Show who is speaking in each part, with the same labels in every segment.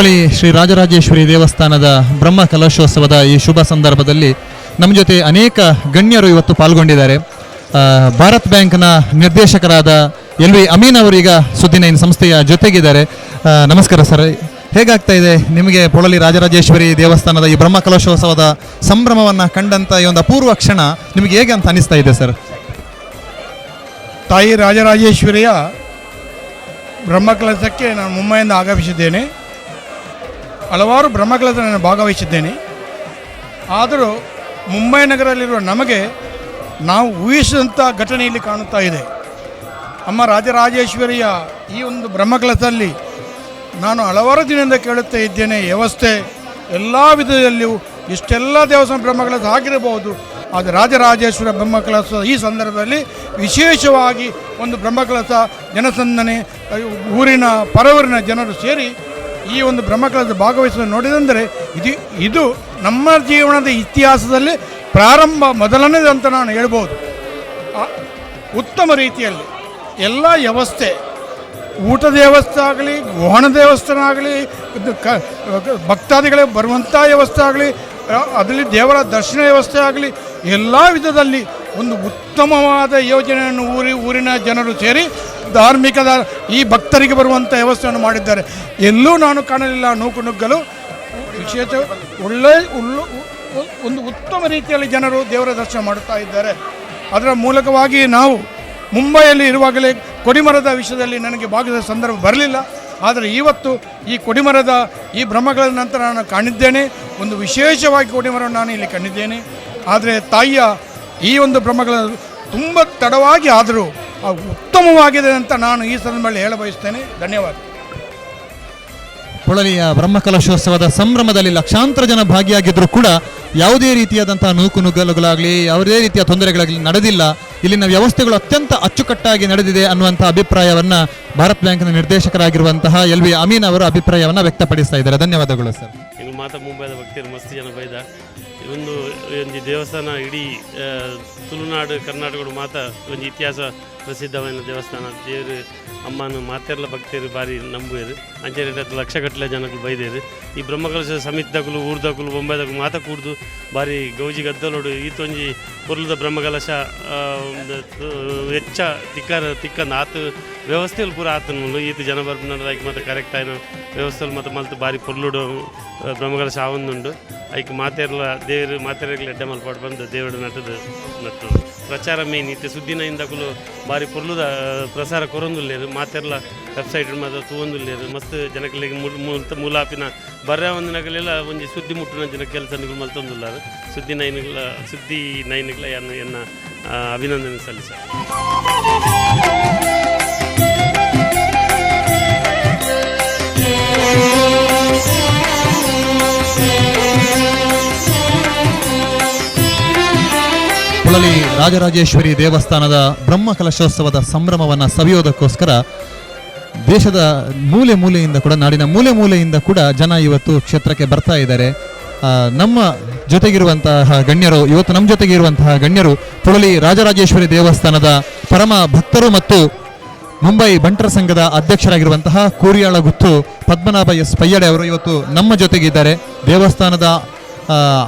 Speaker 1: ಹುಳಲಿ ಶ್ರೀ ರಾಜರಾಜೇಶ್ವರಿ ದೇವಸ್ಥಾನದ ಬ್ರಹ್ಮ ಕಲಶೋತ್ಸವದ ಈ ಶುಭ ಸಂದರ್ಭದಲ್ಲಿ ನಮ್ಮ ಜೊತೆ ಅನೇಕ ಗಣ್ಯರು ಇವತ್ತು ಪಾಲ್ಗೊಂಡಿದ್ದಾರೆ. ಭಾರತ್ ಬ್ಯಾಂಕ್ನ ನಿರ್ದೇಶಕರಾದ ಎಲ್ ವಿ ಅಮೀನ್ ಅವರೀಗ ಈಗ ಸುದ್ದಿನೈನ್ ಸಂಸ್ಥೆಯ ಜೊತೆಗಿದ್ದಾರೆ. ನಮಸ್ಕಾರ ಸರ್. ಹೇಗಾಗ್ತಾ ಇದೆ ನಿಮಗೆ ಪೊಳಲಿ ರಾಜರಾಜೇಶ್ವರಿ ದೇವಸ್ಥಾನದ ಈ ಬ್ರಹ್ಮ ಕಲಶೋತ್ಸವದ ಸಂಭ್ರಮವನ್ನು ಕಂಡಂಥ ಈ ಒಂದು ಅಪೂರ್ವ ಕ್ಷಣ ನಿಮಗೆ ಹೇಗೆ ಅಂತ ಅನಿಸ್ತಾ ಇದೆ ಸರ್?
Speaker 2: ತಾಯಿ ರಾಜರಾಜೇಶ್ವರಿಯ ಬ್ರಹ್ಮಕಲಸಕ್ಕೆ ನಾನು ಮುಂಬೈಯಿಂದ ಆಗಮಿಸಿದ್ದೇನೆ. ಹಲವಾರು ಭ್ರಮಗಳಲ್ಲಿ ನಾನು ಭಾಗವಹಿಸಿದ್ದೇನೆ. ಆದರೂ ಮುಂಬೈ ನಗರದಲ್ಲಿರುವ ನಮಗೆ ನಾವು ಊಹಿಸಿದಂಥ ಘಟನೆ ಇಲ್ಲಿ ಕಾಣುತ್ತಾ ಇದೆ. ಅಮ್ಮ ರಾಜರಾಜೇಶ್ವರಿಯ ಈ ಒಂದು ಬ್ರಹ್ಮಕಲಸದಲ್ಲಿ ನಾನು ಹಲವಾರು ದಿನದಿಂದ ಕೇಳುತ್ತಾ ಇದ್ದೇನೆ. ವ್ಯವಸ್ಥೆ ಎಲ್ಲ ವಿಧದಲ್ಲಿಯೂ ಇಷ್ಟೆಲ್ಲ ದೇವಸ್ಥಾನ ಬ್ರಹ್ಮಕಲಸ ಆಗಿರಬಹುದು. ಆದರೆ ರಾಜರಾಜೇಶ್ವರ ಬ್ರಹ್ಮಕಲಸ ಈ ಸಂದರ್ಭದಲ್ಲಿ ವಿಶೇಷವಾಗಿ ಒಂದು ಬ್ರಹ್ಮಕಲಸ ಜನಸಂದಣಿ ಊರಿನ ಪರವೂರಿನ ಜನರು ಸೇರಿ ಈ ಒಂದು ಬ್ರಹ್ಮಕಲಸ ಭಾಗವಹಿಸಲು ನೋಡಿದಂದರೆ ಇದು ಇದು ನಮ್ಮ ಜೀವನದ ಇತಿಹಾಸದಲ್ಲಿ ಪ್ರಾರಂಭ ಮೊದಲನೇದು ಅಂತ ನಾನು ಹೇಳ್ಬೋದು. ಉತ್ತಮ ರೀತಿಯಲ್ಲಿ ಎಲ್ಲ ವ್ಯವಸ್ಥೆ ಊಟದ ವ್ಯವಸ್ಥೆ ಆಗಲಿ ವಾಹನ ದೇವಸ್ಥಾನ ಆಗಲಿ ಕ, ಭಕ್ತಾದಿಗಳಿಗೆ ಬರುವಂಥ ವ್ಯವಸ್ಥೆ ಆಗಲಿ ಅದರಲ್ಲಿ ದೇವರ ದರ್ಶನ ವ್ಯವಸ್ಥೆ ಆಗಲಿ ಎಲ್ಲ ವಿಧದಲ್ಲಿ ಒಂದು ಉತ್ತಮವಾದ ಯೋಜನೆಯನ್ನು ಊರಿ, ಊರಿನ ಜನರು ಸೇರಿ ಧಾರ್ಮಿಕದ ಈ ಭಕ್ತರಿಗೆ ಬರುವಂಥ ವ್ಯವಸ್ಥೆಯನ್ನು ಮಾಡಿದ್ದಾರೆ. ಎಲ್ಲೂ ನಾನು ಕಾಣಲಿಲ್ಲ, ನೂಕು ನುಗ್ಗಲು. ವಿಶೇಷ ಒಳ್ಳೆ ಉಳ್ಳು ಒಂದು ಉತ್ತಮ ರೀತಿಯಲ್ಲಿ ಜನರು ದೇವರ ದರ್ಶನ ಮಾಡುತ್ತಾ ಇದ್ದಾರೆ. ಅದರ ಮೂಲಕವಾಗಿ ನಾವು ಮುಂಬೈಯಲ್ಲಿ ಇರುವಾಗಲೇ ಕೊಡಿಮರದ ವಿಷಯದಲ್ಲಿ ನನಗೆ ಭಾಗದ ಸಂದರ್ಭ ಬರಲಿಲ್ಲ. ಆದರೆ ಇವತ್ತು ಈ ಕೊಡಿಮರದ ಈ ಬ್ರಹ್ಮಗಳ ನಂತರ ನಾನು ಕಾಣಿದ್ದೇನೆ. ಒಂದು ವಿಶೇಷವಾಗಿ ಕೊಡಿಮರವನ್ನು ನಾನು ಇಲ್ಲಿ ಕಂಡಿದ್ದೇನೆ. ಆದರೆ ತಾಯಿಯ ಈ ಒಂದು ಭ್ರಮಗಳ ತುಂಬ ತಡವಾಗಿ ಆದರೂ ಉತ್ತಮವಾಗಿದೆ ಅಂತ ನಾನು ಈ ಸಂದರ್ಭದಲ್ಲಿ ಹೇಳ ಬಯಸ್ತೇನೆ. ಧನ್ಯವಾದ.
Speaker 1: ಹೊಳಲಿಯ ಬ್ರಹ್ಮಕಲಶೋತ್ಸವದ ಸಂಭ್ರಮದಲ್ಲಿ ಲಕ್ಷಾಂತರ ಜನ ಭಾಗಿಯಾಗಿದ್ದರೂ ಕೂಡ ಯಾವುದೇ ರೀತಿಯಾದಂತಹ ನೂಕು ನುಗ್ಗಲುಗಳಾಗಲಿ ಯಾವುದೇ ರೀತಿಯ ತೊಂದರೆಗಳಾಗಲಿ ನಡೆದಿಲ್ಲ. ಇಲ್ಲಿನ ವ್ಯವಸ್ಥೆಗಳು ಅತ್ಯಂತ ಅಚ್ಚುಕಟ್ಟಾಗಿ ನಡೆದಿದೆ ಅನ್ನುವಂಥ ಅಭಿಪ್ರಾಯವನ್ನು ಭಾರತ್ ಬ್ಯಾಂಕ್ನ ನಿರ್ದೇಶಕರಾಗಿರುವಂತಹ ಎಲ್ ವಿ ಅಮೀನ್ ಅವರು ಅಭಿಪ್ರಾಯವನ್ನು ವ್ಯಕ್ತಪಡಿಸ್ತಾ ಇದ್ದಾರೆ. ಧನ್ಯವಾದಗಳು ಸರ್.
Speaker 3: ಮಾತಾ ಮಾತ ಮುಂಬೈದ ಮಸ್ತಿ ಜನ ಬೈದ. ಒಂದು ಒಂದು ದೇವಸ್ಥಾನ ಇಡೀ ತುಳುನಾಡು ಕರ್ನಾಟಕದ ಮಾತ ಒಂದು ಇತಿಹಾಸ ಪ್ರಸಿದ್ಧವಾದ ದೇವಸ್ಥಾನ. ದೇವರು ಅಮ್ಮನ ಮಾತೆಲ್ಲ ಭಕ್ತರು ಬಾರಿ ನಂಬುವರು. ಅಂಚನೆ ಲಕ್ಷಗಟ್ಟಲೆ ಜನಗಳು ಬೈದೇರು. ಈ ಬ್ರಹ್ಮಕಲಶ ಸಮಿತಿದಕಲು ಊರ್ದಕಲು ಬೊಂಬೈದಾಗಲು ಮಾತ ಕೂಡ್ದು ಬಾರಿ ಗೌಜಿ ಗದ್ದಲೋಡು ಈತೊಂಜಿ ಪೊರ್ಲದ ಬ್ರಹ್ಮಕಲಶ ಹೆಚ್ಚ ತಿಕ್ಕ ತಿಕ್ಕಂದು ಆತ ವ್ಯವಸ್ಥೆಯಲ್ಲಿ ಪೂರ ಆತನು ಈತ ಜನ ಬರ್ಪುನದಾಗಿ ಮತ್ತೆ ಕರೆಕ್ಟ್ ಆಯ್ನ ವ್ಯವಸ್ಥೆಯಲ್ಲಿ ಮತ್ತು ಮಲ್ತು ಬಾರಿ ಪೊರ್ಲುಡು ಬ್ರಹ್ಮಗಳ ಶಾವೊಂದುಂಡು ಐಕ್ ಮಾತೆರ್ಲ, ದೇವರು ಮಾತೆರೆಗ್ಲ ಎಡ್ಡೆ ಮಲ್ಪಾಡು ಬಂದು ದೇವರು ನಟದು ನಟ್ಟು ಪ್ರಚಾರ ಮೇನ್ ಇತ್ತೆ. ಸುದ್ದಿನದಿಂದಕಲು ಬಾರಿ ಪೊರ್ಲುದ ಪ್ರಸಾರ ಕೊರೊಂದುಲ್ಲೇರು. ಮಾತೆರ್ಲ ವೆಬ್ಸೈಟ್ ಮಾತ್ರ ತೂವೊಂದುಲ್ಲೇರು. ಮಸ್ತ್ ಜನಗಳಿಗೆ ಮೂಲ ಮೂಲಾಪಿನ ಬರ ಒಂದು ನಗಲೆಲ್ಲ ಒಂಜಿ ಸುದ್ದಿ ಮುಟ್ಟಿನ ಜನ ಕೆಲಸ ಮಲ್ತೊಂದುಲ್ಲಾರು ಸುದ್ದಿ ನೈನ್ಗಳ ಸುದ್ದಿ ನೈನ್ಗಳ ಎನ್ನ ಅಭಿನಂದನೆ ಸಲ್ಲಿಸ
Speaker 1: ಹೊಳಲಿ ರಾಜರಾಜೇಶ್ವರಿ ದೇವಸ್ಥಾನದ ಬ್ರಹ್ಮ ಕಲಶೋತ್ಸವದ ಸಂಭ್ರಮವನ್ನು ಸವಿಯೋದಕ್ಕೋಸ್ಕರ ದೇಶದ ಮೂಲೆ ಮೂಲೆಯಿಂದ ಕೂಡ, ನಾಡಿನ ಮೂಲೆ ಮೂಲೆಯಿಂದ ಕೂಡ ಜನ ಇವತ್ತು ಕ್ಷೇತ್ರಕ್ಕೆ ಬರ್ತಾ ಇದ್ದಾರೆ. ನಮ್ಮ ಜೊತೆಗಿರುವಂತಹ ಗಣ್ಯರು, ಇವತ್ತು ನಮ್ಮ ಜೊತೆಗಿರುವಂತಹ ಗಣ್ಯರು ಪುಳಲಿ ರಾಜರಾಜೇಶ್ವರಿ ದೇವಸ್ಥಾನದ ಪರಮ ಭಕ್ತರು ಮತ್ತು ಮುಂಬೈ ಬಂಟರ ಸಂಘದ ಅಧ್ಯಕ್ಷರಾಗಿರುವಂತಹ ಕೂರಿಯಾಳ ಗುತ್ತು ಪದ್ಮನಾಭ ಎಸ್ ಪಯ್ಯಡೆ ಅವರು ಇವತ್ತು ನಮ್ಮ ಜೊತೆಗಿದ್ದಾರೆ. ದೇವಸ್ಥಾನದ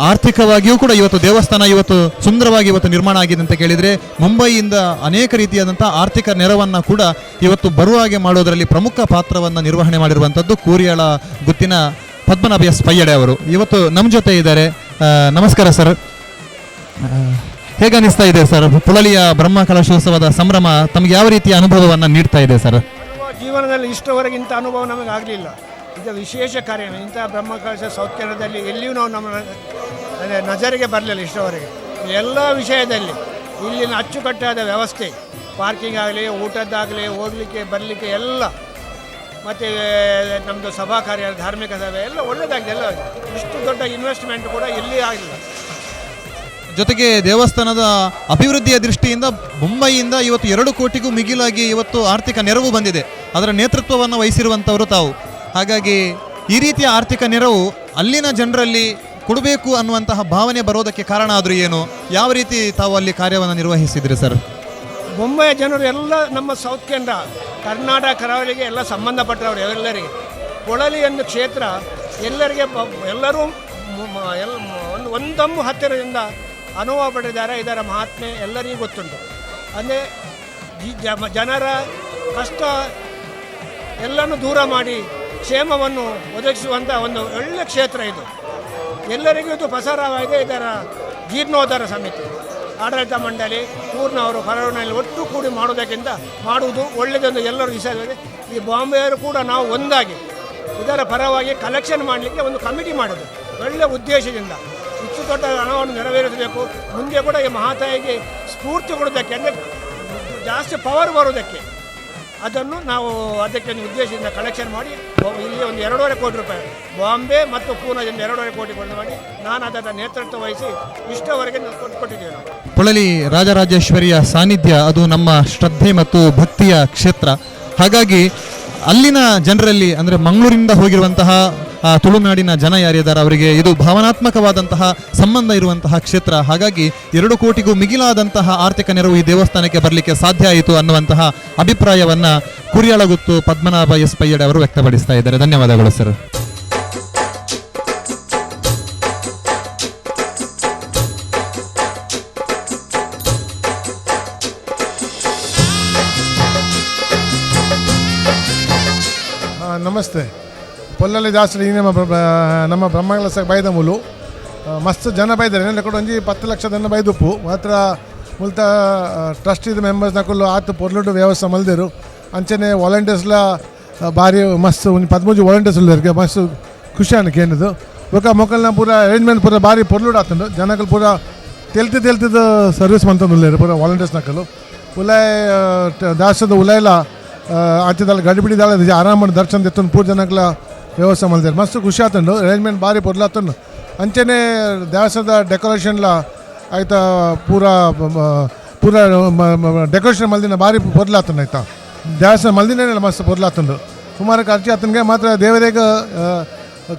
Speaker 1: ಆರ್ಥಿಕವಾಗಿಯೂ ಕೂಡ ಇವತ್ತು ದೇವಸ್ಥಾನ ಇವತ್ತು ಸುಂದರವಾಗಿ ಇವತ್ತು ನಿರ್ಮಾಣ ಆಗಿದೆ ಅಂತ ಕೇಳಿದರೆ ಮುಂಬೈಯಿಂದ ಅನೇಕ ರೀತಿಯಾದಂಥ ಆರ್ಥಿಕ ನೆರವನ್ನು ಕೂಡ ಇವತ್ತು ಬರುವ ಹಾಗೆ ಮಾಡೋದರಲ್ಲಿ ಪ್ರಮುಖ ಪಾತ್ರವನ್ನು ನಿರ್ವಹಣೆ ಮಾಡಿರುವಂಥದ್ದು ಕೂರಿಯಾಳ ಗುತ್ತಿನ ಪದ್ಮನಾಭ ಎಸ್ ಪಯ್ಯಡೆ ಅವರು. ಇವತ್ತು ನಮ್ಮ ಜೊತೆ ಇದ್ದಾರೆ. ನಮಸ್ಕಾರ ಸರ್. ಹೇಗನ್ನಿಸ್ತಾ ಇದೆ ಸರ್? ಪುಳಲಿಯ ಬ್ರಹ್ಮ ಕಲಶೋತ್ಸವದ ಸಂಭ್ರಮ ತಮಗೆ ಯಾವ ರೀತಿಯ ಅನುಭವವನ್ನು ನೀಡ್ತಾ ಇದೆ ಸರ್?
Speaker 4: ಜೀವನದಲ್ಲಿ ಇಷ್ಟವರೆಗಿಂತ ಅನುಭವ ನಮಗೆ ಆಗಲಿಲ್ಲ ಇದು ವಿಶೇಷ ಕಾರ್ಯ ಇಂಥ ಬ್ರಹ್ಮಕಲಶ ಸೌತ್ ಕೇರಳದಲ್ಲಿ ಎಲ್ಲಿಯೂ ನಾವು ನಮ್ಮ, ಅಂದರೆ ನಜರಿಗೆ ಬರಲಿಲ್ಲ ಇಷ್ಟವರೆಗೆ. ಎಲ್ಲ ವಿಷಯದಲ್ಲಿ ಇಲ್ಲಿನ ಅಚ್ಚುಕಟ್ಟಾದ ವ್ಯವಸ್ಥೆ ಪಾರ್ಕಿಂಗ್ ಆಗಲಿ, ಊಟದ್ದಾಗಲಿ, ಹೋಗಲಿಕ್ಕೆ, ಬರಲಿಕ್ಕೆ ಎಲ್ಲ, ಮತ್ತು ನಮ್ಮದು ಸಭಾ ಕಾರ್ಯ, ಧಾರ್ಮಿಕ ಸಭೆ ಎಲ್ಲ ಒಳ್ಳೆಯದಾಗಿದೆ ಎಲ್ಲ. ಇಷ್ಟು ದೊಡ್ಡ ಇನ್ವೆಸ್ಟ್ಮೆಂಟ್ ಕೂಡ ಇಲ್ಲಿ ಆಗಲಿಲ್ಲ
Speaker 1: ಜೊತೆಗೆ ದೇವಸ್ಥಾನದ ಅಭಿವೃದ್ಧಿಯ ದೃಷ್ಟಿಯಿಂದ ಮುಂಬೈಯಿಂದ ಇವತ್ತು ಎರಡು ಕೋಟಿಗೂ ಮಿಗಿಲಾಗಿ ಇವತ್ತು ಆರ್ಥಿಕ ನೆರವು ಬಂದಿದೆ. ಅದರ ನೇತೃತ್ವವನ್ನು ವಹಿಸಿರುವಂಥವರು ತಾವು. ಹಾಗಾಗಿ ಈ ರೀತಿಯ ಆರ್ಥಿಕ ನೆರವು ಅಲ್ಲಿನ ಜನರಲ್ಲಿ ಕೊಡಬೇಕು ಅನ್ನುವಂತಹ ಭಾವನೆ ಬರೋದಕ್ಕೆ ಕಾರಣ ಆದರೂ ಏನು? ಯಾವ ರೀತಿ ತಾವು ಅಲ್ಲಿ ಕಾರ್ಯವನ್ನು ನಿರ್ವಹಿಸಿದ್ರಿ ಸರ್?
Speaker 4: ಮುಂಬೈ ಜನರು ಎಲ್ಲ ನಮ್ಮ ಸೌತ್ ಕೇಂದ್ರ ಕರ್ನಾಟಕ ಕರಾವಳಿಗೆ ಎಲ್ಲ ಸಂಬಂಧಪಟ್ಟವರು ಎಲ್ಲರಿಗೆ. ಕೊಳಲಿ ಎಂದು ಕ್ಷೇತ್ರ ಎಲ್ಲರಿಗೆ ಎಲ್ಲರೂ ಎಲ್ ಒಂದು ಒಂದಮ್ಮು ಹತ್ತಿರದಿಂದ ಅನುಭವ ಪಡೆದಿದ್ದಾರೆ. ಇದರ ಮಹಾತ್ಮೆ ಎಲ್ಲರಿಗೂ ಗೊತ್ತುಂಟು. ಅಂದರೆ ಜನರ ಕಷ್ಟ ಎಲ್ಲನೂ ದೂರ ಮಾಡಿ ಕ್ಷೇಮವನ್ನು ಒದಗಿಸುವಂಥ ಒಂದು ಒಳ್ಳೆಯ ಕ್ಷೇತ್ರ ಇದು. ಎಲ್ಲರಿಗೂ ಇದು ಪ್ರಸಾರವಾಗಿದೆ ಇದರ ಜೀರ್ಣೋದ್ಧಾರ ಸಮಿತಿ. ಆಡಳಿತ ಮಂಡಳಿ ಊರಿನವರು ಕರೋನಲ್ಲಿ ಒಟ್ಟು ಕೂಡಿ ಮಾಡುವುದಕ್ಕಿಂತ ಮಾಡುವುದು ಒಳ್ಳೆಯದೊಂದು ಎಲ್ಲರೂ ವಿಷಯದಲ್ಲಿ ಈ ಬಾಂಬೆಯವರು ಕೂಡ ನಾವು ಒಂದಾಗಿ ಇದರ ಪರವಾಗಿ ಕಲೆಕ್ಷನ್ ಮಾಡಲಿಕ್ಕೆ ಒಂದು ಕಮಿಟಿ ಮಾಡೋದು ಒಳ್ಳೆಯ ಉದ್ದೇಶದಿಂದ. ಹೆಚ್ಚು ದೊಡ್ಡ ಹಣವನ್ನು ನೆರವೇರಿಸಬೇಕು. ಮುಂದೆ ಕೂಡ ಈ ಮಹಾತಾಯಿಗೆ ಸ್ಫೂರ್ತಿ ಕೊಡೋದಕ್ಕೆ ಅಂದರೆ ಜಾಸ್ತಿ ಪವರ್ ಬರೋದಕ್ಕೆ ಅದನ್ನು ನಾವು ಅದಕ್ಕೆ ಉದ್ದೇಶದಿಂದ ಕಲೆಕ್ಷನ್ ಮಾಡಿ ಇಲ್ಲಿ ಒಂದು ಎರಡೂವರೆ ಕೋಟಿ ರೂಪಾಯಿ. ಬಾಂಬೆ ಮತ್ತು ಪೂನಾದಿಂದ ಎರಡೂವರೆ ಕೋಟಿ ಕೊಂಡು ಮಾಡಿ, ನಾನು ಅದರ ನೇತೃತ್ವ ವಹಿಸಿ ಇಷ್ಟವರೆಗೆ ಕೊಟ್ಟಿದ್ದೇನೆ
Speaker 1: ಪೊಳಲಿ ರಾಜರಾಜೇಶ್ವರಿಯ ಸಾನ್ನಿಧ್ಯ, ಅದು ನಮ್ಮ ಶ್ರದ್ಧೆ ಮತ್ತು ಭಕ್ತಿಯ ಕ್ಷೇತ್ರ. ಹಾಗಾಗಿ ಅಲ್ಲಿನ ಜನರಲ್ಲಿ, ಅಂದರೆ ಮಂಗಳೂರಿಂದ ಹೋಗಿರುವಂತಹ ತುಳುನಾಡಿನ ಜನ ಯಾರಿದ್ದಾರೆ ಅವರಿಗೆ ಇದು ಭಾವನಾತ್ಮಕವಾದಂತಹ ಸಂಬಂಧ ಇರುವಂತಹ ಕ್ಷೇತ್ರ. ಹಾಗಾಗಿ ಎರಡು ಕೋಟಿಗೂ ಮಿಗಿಲಾದಂತಹ ಆರ್ಥಿಕ ನೆರವು ಈ ದೇವಸ್ಥಾನಕ್ಕೆ ಬರಲಿಕ್ಕೆ ಸಾಧ್ಯ ಆಯಿತು ಅನ್ನುವಂತಹ ಅಭಿಪ್ರಾಯವನ್ನ ಕುರಿಯಳಗುತ್ತು ಪದ್ಮನಾಭ ಎಸ್ ಪೈಯಡೆ ಅವರು ವ್ಯಕ್ತಪಡಿಸ್ತಾ ಇದ್ದಾರೆ. ಧನ್ಯವಾದಗಳು ಸರ್
Speaker 5: ನಮಸ್ತೆ. ಪೊಲ್ಲಲ್ಲಿ ಜಾಸ್ತಿ ನಮ್ಮ ನಮ್ಮ ಬ್ರಹ್ಮಗಳಸ ಬೈದ ಮುಲು. ಮಸ್ತ್ ಜನ ಬೈದಾರೆ ನೆನ್ನೆ ಕೂಡ ಒಂಜಿ ಪತ್ತು ಲಕ್ಷ ಬೈದುಪ್ಪು ಮಾತ್ರ ಮುಲ್ತ ಟ್ರಸ್ಟ್ ಇದು ಮೆಂಬರ್ಸ್ ನಕುಲು ಆತು ಪೊರ್ಲುಡು ವ್ಯವಸ್ಥೆ ಮಲ್ದಿರು. ಅಂಚನೆ ವಾಲಂಟಿಯರ್ಸ್ಲ ಭಾರಿ ಮಸ್ತ್ ಒಂದು ಪದ್ಮೂಜಿ ವಾಲಂಟಿಯರ್ಸ್ ಉಳ್ಳರಿಗೆ ಮಸ್ತ್ ಖುಷಿ ಅನ್ನಕ್ಕೆ ಏನಿದು. ಬೊಕ ಮೊಕಲ್ನ ಪೂರ ಅರೇಂಜ್ಮೆಂಟ್ ಪೂರ ಭಾರಿ ಪೊರ್ಲುಡು ಆತುಂಡು. ಜನಗಳು ಪೂರ ತೆಲ್ತಿ ತೆಲ್ತಿದ ಸರ್ವಿಸ್ ಮಂತಂದು ಉಳ್ಳೇರು ಪೂರ ವಾಲಂಟಿಯರ್ಸ್ ನಕಲು ಉಲಾಯ್ ದಾಸದ ಉಲಾಯ್ಲ ಆಚೆದಲ್ಲಿ ಗಡಿಬಿಡಿ ದಾಳ ಆರಾಮ ದರ್ಶನ ತೆತ್ತೊಂದು ಪೂರ ಜನಗಳ ವ್ಯವಸ್ಥೆ ಮಲ್ದಾರೆ ಮಸ್ತ್ ಖುಷಿ ಆತಂಡು ಅರೇಂಜ್ಮೆಂಟ್ ಭಾರಿ ಪೊರ್ಲಾತಂಡು ಅಂಚೆನೆ ದೇವಸ್ಥಾನದ ಡೆಕೋರೇಷನ್ಲ ಆಯ್ತಾ ಪೂರ ಪೂರ ಡೆಕೋರೇಷನ್ ಮಲ್ದಿನ ಭಾರಿ ಪೊರ್ಲಾತಂಡು ಆಯ್ತಾ. ದೇವಸ್ಥಾನ ಮಲ್ದಿನ ಮಸ್ತ್ ಪೊರ್ಲಾತಂಡು ಸುಮಾರು ಖರ್ಚು ಆತನಿಗೆ ಮಾತ್ರ ದೇವರೇಗ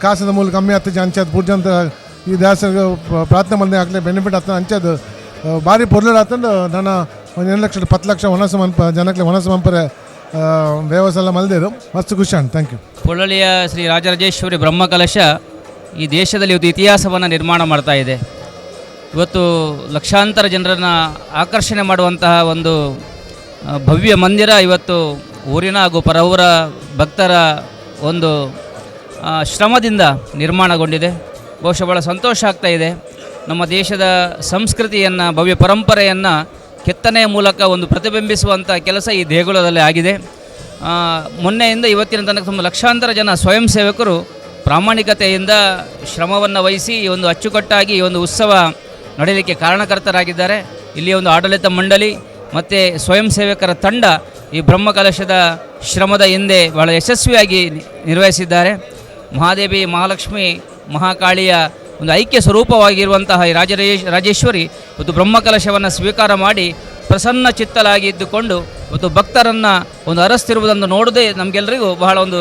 Speaker 5: ಕಾಸದ ಮೂಲ ಕಮ್ಮಿ ಆಗ್ತದೆ, ಅಂಚದ ಪೂಜೆ ಅಂತ ಈ ದೇವಸ್ಥಾನ ಪ್ರಾರ್ಥನೆ ಮಲ್ದಿನ ಆಗಲೇ ಬೆನಿಫಿಟ್ ಆಗ್ತದೆ ಅಂಚದು ಭಾರಿ ಪೊರ್ಲಾಡ್ ಆತಂಡು ನನ್ನ ಒಂದು ಎರಡು ಲಕ್ಷ, ಪತ್ತು ಲಕ್ಷ ವನಸ ಮಂಪ, ಜನಕ್ಕೆ ವನಸ ಮಂಪರೆ ವ್ಯವಸ್ಥೆ ಎಲ್ಲ ಮಲ್ದೇರು. ಮಸ್ತ್ ಖುಷಿ ಆನ್ ಥ್ಯಾಂಕ್ ಯು
Speaker 6: ಪೊಳ್ಳಲಿಯ ಶ್ರೀ ರಾಜರಾಜೇಶ್ವರಿ ಬ್ರಹ್ಮಕಲಶ ಈ ದೇಶದಲ್ಲಿ ಒಂದು ಇತಿಹಾಸವನ್ನು ನಿರ್ಮಾಣ ಮಾಡ್ತಾ ಇದೆ. ಇವತ್ತು ಲಕ್ಷಾಂತರ ಜನರನ್ನು ಆಕರ್ಷಣೆ ಮಾಡುವಂತಹ ಒಂದು ಭವ್ಯ ಮಂದಿರ ಇವತ್ತು ಊರಿನ ಹಾಗೂ ಪರವೂರ ಭಕ್ತರ ಒಂದು ಶ್ರಮದಿಂದ ನಿರ್ಮಾಣಗೊಂಡಿದೆ. ಬಹುಶಃ ಭಾಳ ಸಂತೋಷ ಆಗ್ತಾ ಇದೆ. ನಮ್ಮ ದೇಶದ ಸಂಸ್ಕೃತಿಯನ್ನು, ಭವ್ಯ ಪರಂಪರೆಯನ್ನು ಕೆತ್ತನೆಯ ಮೂಲಕ ಒಂದು ಪ್ರತಿಬಿಂಬಿಸುವಂಥ ಕೆಲಸ ಈ ದೇಗುಲದಲ್ಲಿ ಆಗಿದೆ. ಮೊನ್ನೆಯಿಂದ ಇವತ್ತಿನ ತನಕ ತುಂಬ ಲಕ್ಷಾಂತರ ಜನ ಸ್ವಯಂ ಸೇವಕರು ಪ್ರಾಮಾಣಿಕತೆಯಿಂದ ಶ್ರಮವನ್ನು ವಹಿಸಿ ಈ ಒಂದು ಅಚ್ಚುಕಟ್ಟಾಗಿ ಈ ಒಂದು ಉತ್ಸವ ನಡೆಯಲಿಕ್ಕೆ ಕಾರಣಕರ್ತರಾಗಿದ್ದಾರೆ. ಇಲ್ಲಿಯ ಒಂದು ಆಡಳಿತ ಮಂಡಳಿ ಮತ್ತು ಸ್ವಯಂ ಸೇವಕರ ತಂಡ ಈ ಬ್ರಹ್ಮಕಲಶದ ಶ್ರಮದ ಹಿಂದೆ ಬಹಳ ಯಶಸ್ವಿಯಾಗಿ ನಿರ್ವಹಿಸಿದ್ದಾರೆ. ಮಹಾದೇವಿ ಮಹಾಲಕ್ಷ್ಮಿ ಮಹಾಕಾಳಿಯ ಒಂದು ಐಕ್ಯ ಸ್ವರೂಪವಾಗಿರುವಂತಹ ಈ ರಾಜರೇಶ್ ರಾಜೇಶ್ವರಿ ಒಂದು ಬ್ರಹ್ಮಕಲಶವನ್ನು ಸ್ವೀಕಾರ ಮಾಡಿ ಪ್ರಸನ್ನ ಚಿತ್ತಲಾಗಿ ಇದ್ದುಕೊಂಡು ಮತ್ತು ಭಕ್ತರನ್ನು ಒಂದು ಅರಸ್ತಿರುವುದನ್ನು ನೋಡದೆ ನಮಗೆಲ್ಲರಿಗೂ ಬಹಳ ಒಂದು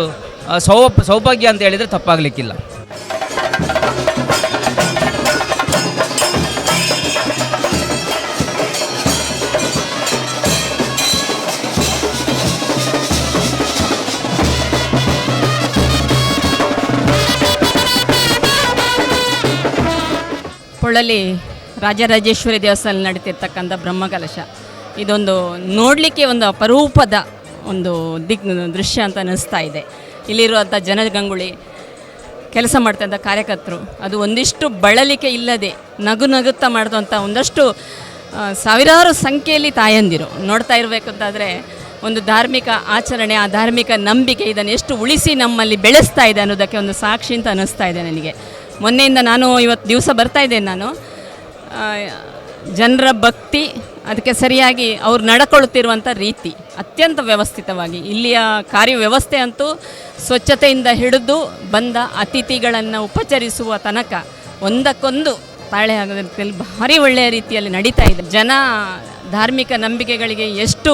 Speaker 6: ಸೌ, ಸೌಭಾಗ್ಯ ಅಂತ ಹೇಳಿದರೆ ತಪ್ಪಾಗಲಿಕ್ಕಿಲ್ಲ.
Speaker 7: ಪೊಳಲಿ ರಾಜರಾಜೇಶ್ವರಿ ದೇವಸ್ಥಾನ ನಡೀತಿರ್ತಕ್ಕಂಥ ಬ್ರಹ್ಮಕಲಶ. ಇದೊಂದು ನೋಡಲಿಕ್ಕೆ ಒಂದು ಅಪರೂಪದ ಒಂದು ದಿಗ್ ದೃಶ್ಯ ಅಂತ ಅನ್ನಿಸ್ತಾ ಇದೆ. ಇಲ್ಲಿರುವಂಥ ಜನಗಂಗುಳಿ, ಕೆಲಸ ಮಾಡ್ತಂಥ ಕಾರ್ಯಕರ್ತರು, ಅದು ಒಂದಿಷ್ಟು ಬಳಲಿಕೆ ಇಲ್ಲದೆ ನಗು ನಗುತ್ತಾ ಮಾಡಿದಂಥ ಒಂದಷ್ಟು ಸಾವಿರಾರು ಸಂಖ್ಯೆಯಲ್ಲಿ ತಾಯಂದಿರು. ನೋಡ್ತಾ ಇರಬೇಕಂತಾದರೆ ಒಂದು ಧಾರ್ಮಿಕ ಆಚರಣೆ, ಆ ಧಾರ್ಮಿಕ ನಂಬಿಕೆ ಇದನ್ನು ಎಷ್ಟು ಉಳಿಸಿ ನಮ್ಮಲ್ಲಿ ಬೆಳೆಸ್ತಾ ಇದೆ ಅನ್ನೋದಕ್ಕೆ ಒಂದು ಸಾಕ್ಷಿ ಅಂತ ಅನ್ನಿಸ್ತಾ ಇದೆ ನನಗೆ. ಮೊನ್ನೆಯಿಂದ ನಾನು ಇವತ್ತು ದಿವಸ ಬರ್ತಾ ಇದ್ದೇನೆ ನಾನು. ಜನರ ಭಕ್ತಿ ಅದಕ್ಕೆ ಸರಿಯಾಗಿ ಅವ್ರು ನಡ್ಕೊಳ್ಳುತ್ತಿರುವಂಥ ರೀತಿ ಅತ್ಯಂತ ವ್ಯವಸ್ಥಿತವಾಗಿ. ಇಲ್ಲಿಯ ಕಾರ್ಯವ್ಯವಸ್ಥೆ ಅಂತೂ ಸ್ವಚ್ಛತೆಯಿಂದ ಹಿಡಿದು ಬಂದ ಅತಿಥಿಗಳನ್ನು ಉಪಚರಿಸುವ ತನಕ ಒಂದಕ್ಕೊಂದು ತಾಳೆ ಆಗೋದ್ರಲ್ಲಿ ಭಾರಿ ಒಳ್ಳೆಯ ರೀತಿಯಲ್ಲಿ ನಡೀತಾ ಇದೆ. ಜನ ಧಾರ್ಮಿಕ ನಂಬಿಕೆಗಳಿಗೆ ಎಷ್ಟು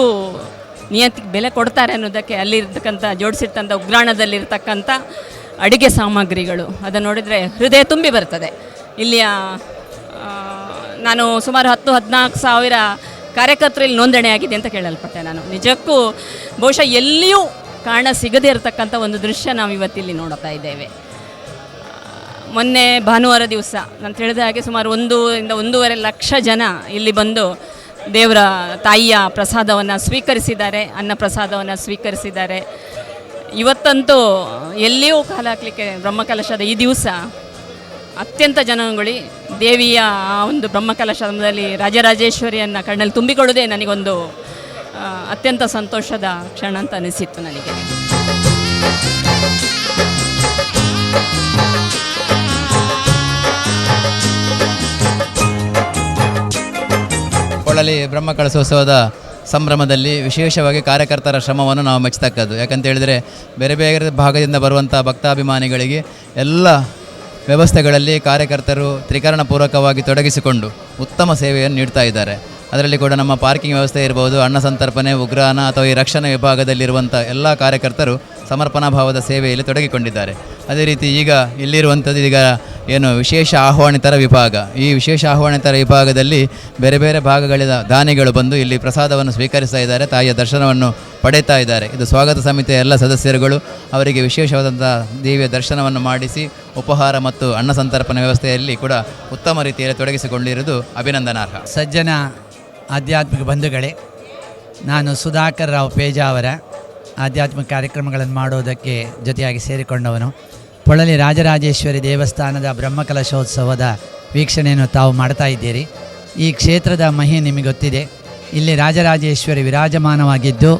Speaker 7: ನಿಯತಿಗೆ ಬೆಲೆ ಕೊಡ್ತಾರೆ ಅನ್ನೋದಕ್ಕೆ ಅಲ್ಲಿರ್ತಕ್ಕಂಥ ಜೋಡಿಸಿರ್ತಂಥ ಉಗ್ರಾಣದಲ್ಲಿರ್ತಕ್ಕಂಥ ಅಡುಗೆ ಸಾಮಗ್ರಿಗಳು. ಅದನ್ನು ನೋಡಿದರೆ ಹೃದಯ ತುಂಬಿ ಬರ್ತದೆ ಇಲ್ಲಿಯ ನಾನು ಸುಮಾರು ಹತ್ತು, ಹದಿನಾಲ್ಕು ಸಾವಿರ ಕಾರ್ಯಕರ್ತರಲ್ಲಿ ನೋಂದಣಿ ಆಗಿದೆ ಅಂತ ಕೇಳಲ್ಪಟ್ಟೆ ನಾನು. ನಿಜಕ್ಕೂ ಬಹುಶಃ ಎಲ್ಲಿಯೂ ಕಾರಣ ಸಿಗದೇ ಇರತಕ್ಕಂಥ ಒಂದು ದೃಶ್ಯ ನಾವು ಇವತ್ತಿಲ್ಲಿ ನೋಡ್ತಾ ಇದ್ದೇವೆ. ಮೊನ್ನೆ ಭಾನುವಾರ ದಿವಸ ನಾನು ತಿಳಿದ ಹಾಗೆ ಸುಮಾರು ಒಂದು ಇಂದ ಒಂದೂವರೆ ಲಕ್ಷ ಜನ ಇಲ್ಲಿ ಬಂದು ದೇವರ ತಾಯಿಯ ಪ್ರಸಾದವನ್ನು ಸ್ವೀಕರಿಸಿದ್ದಾರೆ, ಅನ್ನ ಪ್ರಸಾದವನ್ನು ಸ್ವೀಕರಿಸಿದ್ದಾರೆ. ಇವತ್ತಂತೂ ಎಲ್ಲಿಯೂ ಕಾಲ ಹಾಕಲಿಕ್ಕೆ ಬ್ರಹ್ಮಕಲಶದ ಈ ದಿವಸ ಅತ್ಯಂತ ಜನಗಳಿ ದೇವಿಯ ಆ ಒಂದು ಬ್ರಹ್ಮಕಲಶದಲ್ಲಿ ರಾಜರಾಜೇಶ್ವರಿಯನ್ನು ಕಣ್ಣಲ್ಲಿ ತುಂಬಿಕೊಳ್ಳುವುದೇ ನನಗೊಂದು ಅತ್ಯಂತ ಸಂತೋಷದ ಕ್ಷಣ ಅಂತ ಅನಿಸಿತ್ತು ನನಗೆ.
Speaker 8: ಕೊಳ್ಳಲಿ ಬ್ರಹ್ಮಕಳಸೋತ್ಸವದ ಸಂಭ್ರಮದಲ್ಲಿ ವಿಶೇಷವಾಗಿ ಕಾರ್ಯಕರ್ತರ ಶ್ರಮವನ್ನು ನಾವು ಮೆಚ್ಚತಕ್ಕದ್ದು. ಯಾಕಂತ ಹೇಳಿದರೆ, ಬೇರೆ ಬೇರೆ ಭಾಗದಿಂದ ಬರುವಂಥ ಭಕ್ತಾಭಿಮಾನಿಗಳಿಗೆ ಎಲ್ಲ ವ್ಯವಸ್ಥೆಗಳಲ್ಲಿ ಕಾರ್ಯಕರ್ತರು ತ್ರಿಕರಣ ಪೂರಕವಾಗಿ ತೊಡಗಿಸಿಕೊಂಡು ಉತ್ತಮ ಸೇವೆಯನ್ನು ನೀಡ್ತಾ ಇದ್ದಾರೆ. ಅದರಲ್ಲಿ ಕೂಡ ನಮ್ಮ ಪಾರ್ಕಿಂಗ್ ವ್ಯವಸ್ಥೆ ಇರ್ಬೋದು, ಅನ್ನ ಸಂತರ್ಪಣೆ ಉಗ್ರಾಣ ಅಥವಾ ಈ ರಕ್ಷಣಾ ವಿಭಾಗದಲ್ಲಿರುವಂಥ ಎಲ್ಲ ಕಾರ್ಯಕರ್ತರು ಸಮರ್ಪಣಾ ಭಾವದ ಸೇವೆಯಲ್ಲಿ ತೊಡಗಿಕೊಂಡಿದ್ದಾರೆ. ಅದೇ ರೀತಿ ಈಗ ಇಲ್ಲಿರುವಂಥದ್ದು ಈಗ ಏನು ವಿಶೇಷ ಆಹ್ವಾನಿತರ ವಿಭಾಗ. ಈ ವಿಶೇಷ ಆಹ್ವಾನಿತರ ವಿಭಾಗದಲ್ಲಿ ಬೇರೆ ಬೇರೆ ಭಾಗಗಳಿಂದ ದಾನಿಗಳು ಬಂದು ಇಲ್ಲಿ ಪ್ರಸಾದವನ್ನು ಸ್ವೀಕರಿಸ್ತಾ ಇದ್ದಾರೆ. ತಾಯಿಯ ದರ್ಶನವನ್ನು ಪಡೆಯುತ್ತಾ ಇದ್ದಾರೆ. ಇದು ಸ್ವಾಗತ ಸಮಿತಿಯ ಎಲ್ಲ ಸದಸ್ಯರುಗಳು ಅವರಿಗೆ ವಿಶೇಷವಾದಂಥ ದೇವಿಯ ದರ್ಶನವನ್ನು ಮಾಡಿಸಿ ಉಪಹಾರ ಮತ್ತು ಅನ್ನ ಸಂತರ್ಪಣೆ ವ್ಯವಸ್ಥೆಯಲ್ಲಿ ಕೂಡ ಉತ್ತಮ ರೀತಿಯಲ್ಲಿ ತೊಡಗಿಸಿಕೊಂಡಿರುವುದು ಅಭಿನಂದನಾರ್ಹ.
Speaker 9: ಸಜ್ಜನ ಆಧ್ಯಾತ್ಮಿಕ ಬಂಧುಗಳೇ, ನಾನು ಸುಧಾಕರ್ ರಾವ್ ಪೇಜಾ ಅವರ ಆಧ್ಯಾತ್ಮಿಕ ಕಾರ್ಯಕ್ರಮಗಳನ್ನು ಮಾಡೋದಕ್ಕೆ ಜೊತೆಯಾಗಿ ಸೇರಿಕೊಂಡವನು. ಪೊಳಲಿ ರಾಜರಾಜೇಶ್ವರಿ ದೇವಸ್ಥಾನದ ಬ್ರಹ್ಮಕಲಶೋತ್ಸವದ ವೀಕ್ಷಣೆಯನ್ನು ತಾವು ಮಾಡ್ತಾ ಇದ್ದೀರಿ. ಈ ಕ್ಷೇತ್ರದ ಮಹಿ ನಿಮಗೆ ಗೊತ್ತಿದೆ. ಇಲ್ಲಿ ರಾಜರಾಜೇಶ್ವರಿ ವಿರಾಜಮಾನವಾಗಿದ್ದು,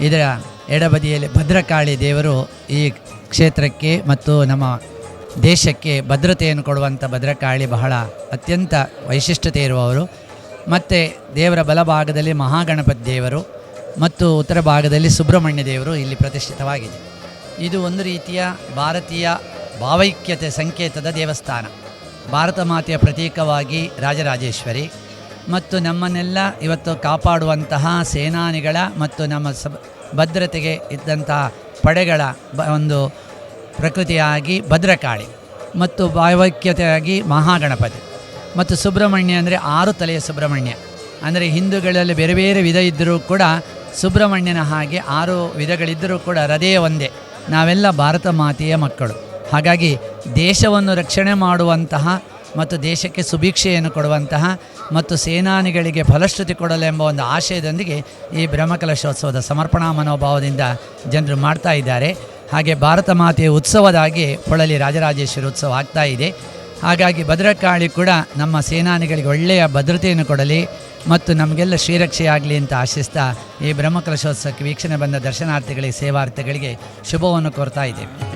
Speaker 9: ಇದರ ಎಡಬದಿಯಲ್ಲಿ ಭದ್ರಕಾಳಿ ದೇವರು ಈ ಕ್ಷೇತ್ರಕ್ಕೆ ಮತ್ತು ನಮ್ಮ ದೇಶಕ್ಕೆ ಭದ್ರತೆಯನ್ನು ಕೊಡುವಂಥ ಭದ್ರಕಾಳಿ ಬಹಳ ಅತ್ಯಂತ ವೈಶಿಷ್ಟ್ಯತೆ ಇರುವವರು. ಮತ್ತು ದೇವರ ಬಲಭಾಗದಲ್ಲಿ ಮಹಾಗಣಪತಿ ದೇವರು ಮತ್ತು ಉತ್ತರ ಭಾಗದಲ್ಲಿ ಸುಬ್ರಹ್ಮಣ್ಯ ದೇವರು ಇಲ್ಲಿ ಪ್ರತಿಷ್ಠಿತವಾಗಿದೆ. ಇದು ಒಂದು ರೀತಿಯ ಭಾರತೀಯ ಭಾವೈಕ್ಯತೆ ಸಂಕೇತದ ದೇವಸ್ಥಾನ. ಭಾರತ ಮಾತೆಯ ಪ್ರತೀಕವಾಗಿ ರಾಜರಾಜೇಶ್ವರಿ. ಮತ್ತು ನಮ್ಮನ್ನೆಲ್ಲ ಇವತ್ತು ಕಾಪಾಡುವಂತಹ ಸೇನಾನಿಗಳ ಮತ್ತು ನಮ್ಮ ಸ, ಭದ್ರತೆಗೆ ಇದ್ದಂತಹ ಪಡೆಗಳ ಬ, ಒಂದು ಪ್ರಕೃತಿಯಾಗಿ ಭದ್ರಕಾಳಿ ಮತ್ತು ಭಾವೈಕ್ಯತೆಯಾಗಿ ಮಹಾಗಣಪತಿ. ಮತ್ತು ಸುಬ್ರಹ್ಮಣ್ಯ ಅಂದರೆ ಆರು ತಲೆಯ ಸುಬ್ರಹ್ಮಣ್ಯ. ಅಂದರೆ ಹಿಂದೂಗಳಲ್ಲಿ ಬೇರೆ ಬೇರೆ ವಿಧ ಇದ್ದರೂ ಕೂಡ ಸುಬ್ರಹ್ಮಣ್ಯನ ಹಾಗೆ ಆರು ವಿಧಗಳಿದ್ದರೂ ಕೂಡ ಹೃದಯ ಒಂದೇ. ನಾವೆಲ್ಲ ಭಾರತ ಮಾತೆಯ ಮಕ್ಕಳು. ಹಾಗಾಗಿ ದೇಶವನ್ನು ರಕ್ಷಣೆ ಮಾಡುವಂತಹ ಮತ್ತು ದೇಶಕ್ಕೆ ಸುಭಿಕ್ಷೆಯನ್ನು ಕೊಡುವಂತಹ ಮತ್ತು ಸೇನಾನಿಗಳಿಗೆ ಫಲಶ್ರುತಿ ಕೊಡಲು ಎಂಬ ಒಂದು ಆಶಯದೊಂದಿಗೆ ಈ ಬ್ರಹ್ಮಕಲಶೋತ್ಸವದ ಸಮರ್ಪಣಾ ಮನೋಭಾವದಿಂದ ಜನರು ಮಾಡ್ತಾ ಇದ್ದಾರೆ. ಹಾಗೆ ಭಾರತ ಮಾತೆಯ ಉತ್ಸವದಾಗಿ ಹೊಳಲಿ ರಾಜರಾಜೇಶ್ವರಿ ಉತ್ಸವ ಆಗ್ತಾ ಇದೆ. ಹಾಗಾಗಿ ಭದ್ರಕಾಳಿ ಕೂಡ ನಮ್ಮ ಸೇನಾನಿಗಳಿಗೆ ಒಳ್ಳೆಯ ಭದ್ರತೆಯನ್ನು ಕೊಡಲಿ. ಮತ್ತು ನಮಗೆಲ್ಲ ಶ್ರೀರಕ್ಷೆಯಾಗಲಿ ಅಂತ ಆಶಿಸ್ತಾ ಈ ಬ್ರಹ್ಮಕಲಶೋತ್ಸವಕ್ಕೆ ವೀಕ್ಷಣೆ ಬಂದ ದರ್ಶನಾರ್ಥಿಗಳಿಗೆ ಸೇವಾರ್ಥಿಗಳಿಗೆ ಶುಭವನ್ನು ಕೋರ್ತಾ ಇದ್ದೇವೆ.